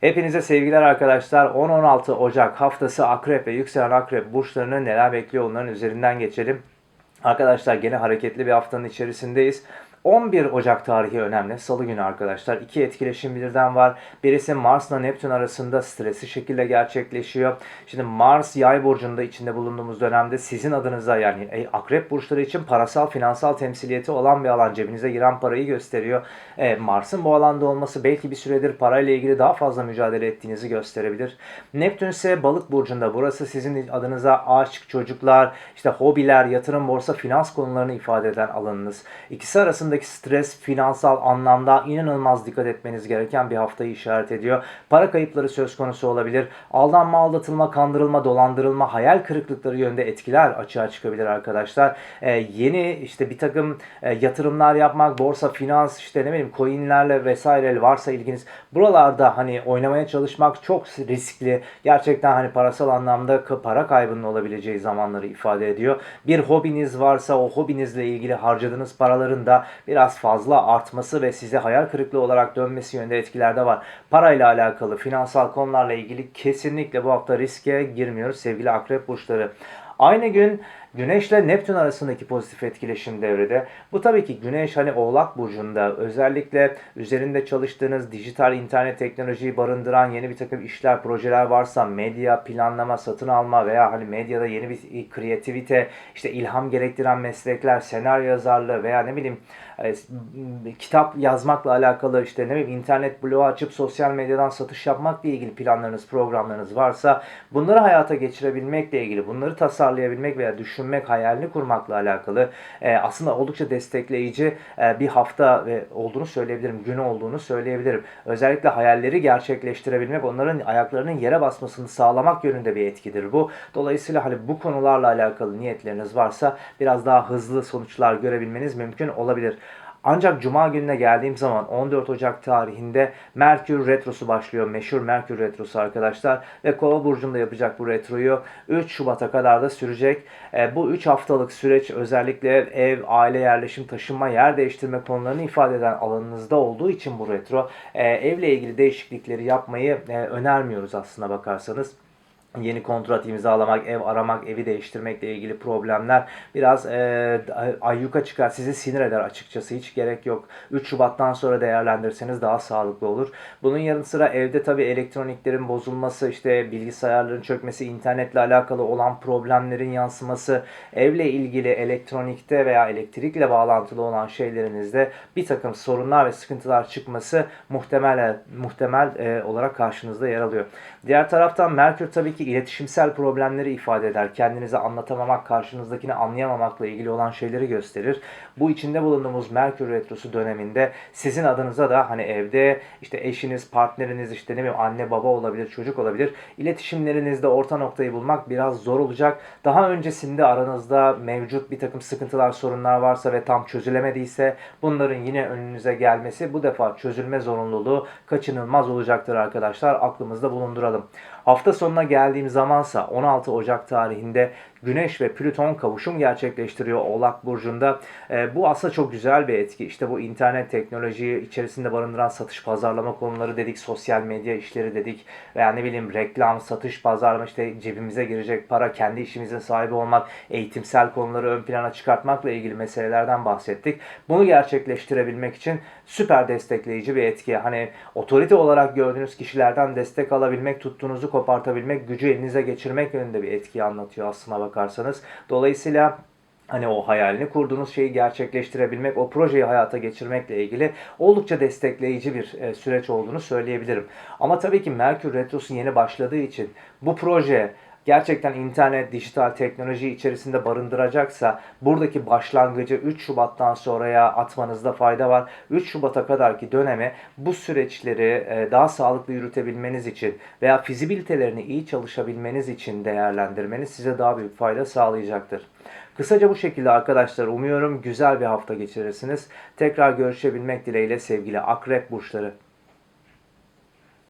Hepinize sevgiler arkadaşlar. 10-16 Ocak haftası Akrep ve Yükselen Akrep burçlarını neler bekliyor onların üzerinden geçelim. Arkadaşlar gene hareketli bir haftanın içerisindeyiz. 11 Ocak tarihi önemli. Salı günü arkadaşlar. İki etkileşim birden var. Birisi Mars'la Neptün arasında stresli şekilde gerçekleşiyor. Şimdi Mars yay burcunda içinde bulunduğumuz dönemde sizin adınıza yani e, akrep burçları için parasal finansal temsiliyeti olan bir alan. Cebinize giren parayı gösteriyor. E, Mars'ın bu alanda olması belki bir süredir parayla ilgili daha fazla mücadele ettiğinizi gösterebilir. Neptün ise balık burcunda. Burası sizin adınıza aşk, çocuklar, işte hobiler, yatırım, borsa, finans konularını ifade eden alanınız. İkisi arasındaki stres finansal anlamda inanılmaz dikkat etmeniz gereken bir haftayı işaret ediyor. Para kayıpları söz konusu olabilir. Aldanma, aldatılma, kandırılma, dolandırılma, hayal kırıklıkları yönde etkiler açığa çıkabilir arkadaşlar. Ee, yeni işte bir takım e, yatırımlar yapmak, borsa, finans, işte ne bileyim coinlerle vesaire varsa ilginiz buralarda hani oynamaya çalışmak çok riskli. Gerçekten hani parasal anlamda para kaybının olabileceği zamanları ifade ediyor. Bir hobiniz varsa o hobinizle ilgili harcadığınız paraların da biraz fazla artması ve size hayal kırıklığı olarak dönmesi yönde etkilerde var. Parayla alakalı, finansal konularla ilgili kesinlikle bu hafta riske girmiyoruz sevgili akrep burçları. Aynı gün Güneş ile Neptün arasındaki pozitif etkileşim devrede. Bu tabii ki Güneş hani Oğlak Burcu'nda özellikle üzerinde çalıştığınız dijital internet teknolojiyi barındıran yeni bir takım işler, projeler varsa medya, planlama, satın alma veya hani medyada yeni bir kreativite, işte ilham gerektiren meslekler, senaryo yazarlığı veya ne bileyim e, kitap yazmakla alakalı işte ne bileyim internet bloğu açıp sosyal medyadan satış yapmakla ilgili planlarınız, programlarınız varsa bunları hayata geçirebilmekle ilgili, bunları tasarlayabilmek veya düşünmek, hayalini kurmakla alakalı e, aslında oldukça destekleyici e, bir hafta ve olduğunu söyleyebilirim, günü olduğunu söyleyebilirim. Özellikle hayalleri gerçekleştirebilmek, onların ayaklarının yere basmasını sağlamak yönünde bir etkidir bu. Dolayısıyla hani bu konularla alakalı niyetleriniz varsa biraz daha hızlı sonuçlar görebilmeniz mümkün olabilir. Ancak Cuma gününe geldiğim zaman 14 Ocak tarihinde Merkür Retrosu başlıyor. Meşhur Merkür Retrosu arkadaşlar. Ve Kova Burcu'nda yapacak bu retroyu 3 Şubat'a kadar da sürecek. E, bu 3 haftalık süreç özellikle ev, aile yerleşim, taşınma, yer değiştirme konularını ifade eden alanınızda olduğu için bu retro e, evle ilgili değişiklikleri yapmayı e, önermiyoruz aslına bakarsanız yeni kontrat imzalamak, ev aramak, evi değiştirmekle ilgili problemler biraz e, ayyuka çıkar. Sizi sinir eder açıkçası. Hiç gerek yok. 3 Şubat'tan sonra değerlendirirseniz daha sağlıklı olur. Bunun yanı sıra evde tabii elektroniklerin bozulması, işte bilgisayarların çökmesi, internetle alakalı olan problemlerin yansıması, evle ilgili elektronikte veya elektrikle bağlantılı olan şeylerinizde bir takım sorunlar ve sıkıntılar çıkması muhtemel muhtemel e, olarak karşınızda yer alıyor. Diğer taraftan Merkür tabii ki iletişimsel problemleri ifade eder. Kendinizi anlatamamak, karşınızdakini anlayamamakla ilgili olan şeyleri gösterir. Bu içinde bulunduğumuz Merkür Retrosu döneminde sizin adınıza da hani evde işte eşiniz, partneriniz, işte ne bileyim anne baba olabilir, çocuk olabilir. İletişimlerinizde orta noktayı bulmak biraz zor olacak. Daha öncesinde aranızda mevcut bir takım sıkıntılar, sorunlar varsa ve tam çözülemediyse bunların yine önünüze gelmesi bu defa çözülme zorunluluğu kaçınılmaz olacaktır arkadaşlar. Aklımızda bulunduralım. Hafta sonuna geldiğim zamansa 16 Ocak tarihinde Güneş ve Plüton kavuşum gerçekleştiriyor Oğlak Burcu'nda. E, bu aslında çok güzel bir etki. İşte bu internet teknolojiyi içerisinde barındıran satış pazarlama konuları dedik, sosyal medya işleri dedik veya ne bileyim reklam, satış, pazarlama işte cebimize girecek para, kendi işimizin sahibi olmak, eğitimsel konuları ön plana çıkartmakla ilgili meselelerden bahsettik. Bunu gerçekleştirebilmek için süper destekleyici bir etki. Hani otorite olarak gördüğünüz kişilerden destek alabilmek, tuttuğunuzu kopartabilmek, gücü elinize geçirmek yönünde bir etki anlatıyor aslına bakarsanız. Dolayısıyla hani o hayalini kurduğunuz şeyi gerçekleştirebilmek, o projeyi hayata geçirmekle ilgili oldukça destekleyici bir e, süreç olduğunu söyleyebilirim. Ama tabii ki Merkür Retrosu yeni başladığı için bu proje gerçekten internet, dijital teknoloji içerisinde barındıracaksa buradaki başlangıcı 3 Şubat'tan sonraya atmanızda fayda var. 3 Şubat'a kadarki döneme bu süreçleri e, daha sağlıklı yürütebilmeniz için veya fizibilitelerini iyi çalışabilmeniz için değerlendirmeniz size daha büyük fayda sağlayacaktır. Kısaca bu şekilde arkadaşlar umuyorum güzel bir hafta geçirirsiniz. Tekrar görüşebilmek dileğiyle sevgili akrep burçları.